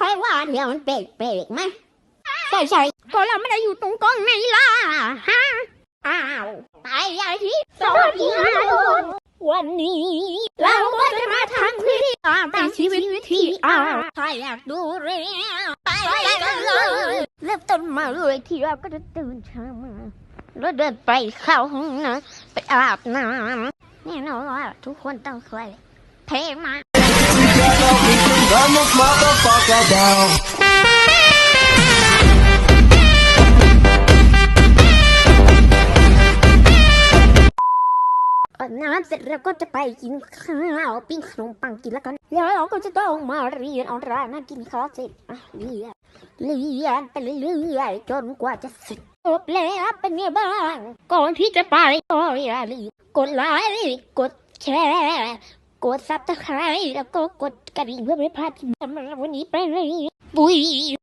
ใครว่าเดี๋ยวมันเปรกเปรกไหมใช่ใช่ก็เราไม่ได้อยู่ตรงกล้องไหนล่ะฮะอ้าวตายยายที่สวัสดีครับวันนี้ เราก็จะมาทำวิธีการในชีวิตวิธีอาถ้าอยากดูเรื่องไปกันเลยเริ่มต้นมาเลยที่เราก็จะตื่นเช้ามาแล้วเดินไปเข้าห้องน้ำไปอาบน้ำแน่นอนว่าทุกคนต้องเคยเทมา Burn this motherfucker down. อาบน้ำเสร็จแล้วก็จะไปกินข้าวปิ้งขนมปังกินแล้วกันแล้วเราก็จะต้องมาเรียนออนไลน์นะกินข้าวเสร็จอะเรียนเรียนไปเรื่อยๆจนกว่าจะเสร็จจบแล้วเป็นไงบ้าง ก่อนที่จะไปก็อย่าลืมกดไลค์กดแชร์ กดซับสไครต์แล้วก็กดกระดิ่งเพื่อไม่พลาดคลิปวันนี้ไปเลยบุย